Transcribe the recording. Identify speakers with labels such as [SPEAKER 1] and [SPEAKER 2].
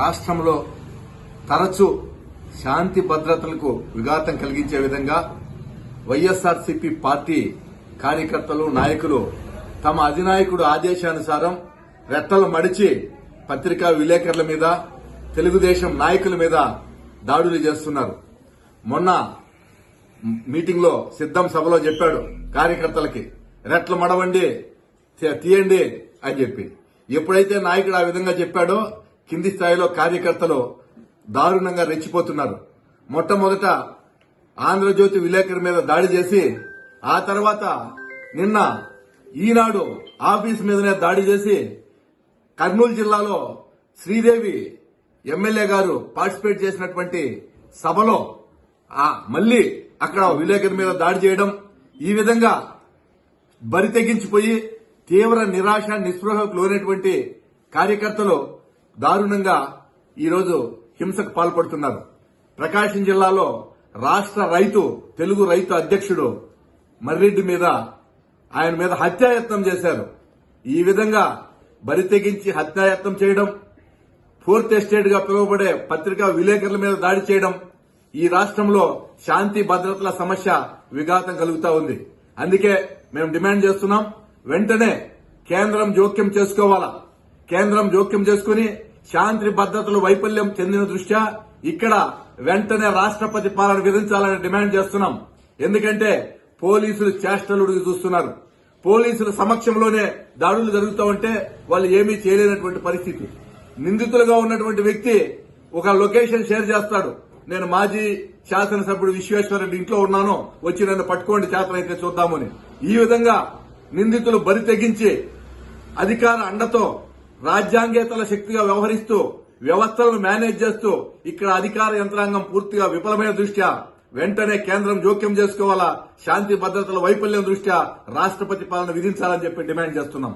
[SPEAKER 1] రాష్ట్రంలో తరచూ శాంతి భద్రతలకు విఘాతం కలిగించే విధంగా వైఎస్ఆర్సీపీ పార్టీ కార్యకర్తలు నాయకులు తమ అధినాయకుడు ఆదేశానుసారం రెట్టలు మడిచి పత్రికా విలేకరుల మీద తెలుగుదేశం నాయకుల మీద దాడులు చేస్తున్నారు. మొన్న మీటింగ్లో సిద్ధం సభలో చెప్పాడు కార్యకర్తలకి రెట్లు మడవండి తీయండి అని చెప్పి. ఎప్పుడైతే నాయకుడు ఆ విధంగా చెప్పాడో కింది స్థాయిలో కార్యకర్తలు దారుణంగా రెచ్చిపోతున్నారు. మొట్టమొదట ఆంధ్రజ్యోతి విలేకరు మీద దాడి చేసి ఆ తర్వాత నిన్న ఈనాడు ఆఫీస్ మీదనే దాడి చేసి కర్నూలు జిల్లాలో శ్రీదేవి ఎమ్మెల్యే గారు పార్టిసిపేట్ చేసినటువంటి సభలో మళ్ళీ అక్కడ విలేకరు మీద దాడి చేయడం ఈ విధంగా బరి తెగించిపోయి తీవ్ర నిరాశ నిస్పృహకు లోనటువంటి కార్యకర్తలు దారుణంగా ఈరోజు హింసకు పాల్పడుతున్నారు. ప్రకాశం జిల్లాలో రాష్ట్ర రైతు తెలుగు రైతు అధ్యక్షుడు మర్రెడ్డి మీద ఆయన మీద హత్యాయత్నం చేశారు. ఈ విధంగా బరి తెగించి హత్యాయత్నం చేయడం ఫోర్త్ ఎస్టేట్గా పిలువబడే పత్రికా విలేకరుల మీద దాడి చేయడం ఈ రాష్ట్రంలో శాంతి భద్రతల సమస్య విఘాతం కలుగుతా ఉంది. అందుకే మేము డిమాండ్ చేస్తున్నాం వెంటనే కేంద్రం జోక్యం చేసుకోవాలా? కేంద్రం జోక్యం చేసుకుని శాంతి భద్రతలు వైఫల్యం చెందిన దృష్ట్యా ఇక్కడ వెంటనే రాష్ట్రపతి పాలన విధించాలని డిమాండ్ చేస్తున్నాం. ఎందుకంటే పోలీసులు చేష్టలు చూస్తున్నారు. పోలీసుల సమక్షంలోనే దాడులు జరుగుతూ ఉంటే వాళ్ళు ఏమీ చేయలేనటువంటి పరిస్థితి. నిందితులుగా ఉన్నటువంటి వ్యక్తి ఒక లొకేషన్ షేర్ చేస్తాడు. నేను మాజీ శాసనసభ్యుడు విశ్వేశ్వరరెడ్డి ఇంట్లో ఉన్నాను. వచ్చి నన్ను పట్టుకోండి చేతనైతే చూద్దామని. ఈ విధంగా నిందితులు బరి తెగించి అధికార అండతో రాజ్యాంగేతర శక్తిగా వ్యవహరిస్తూ వ్యవస్థలను మేనేజ్ చేస్తూ ఇక్కడ అధికార యంత్రాంగం పూర్తిగా విఫలమైన దృష్ట్యా వెంటనే కేంద్రం జోక్యం చేసుకోవాలా? శాంతి భద్రతల వైఫల్యం దృష్ట్యా రాష్ట్రపతి పాలన విధించాలని చెప్పి డిమాండ్ చేస్తున్నాం.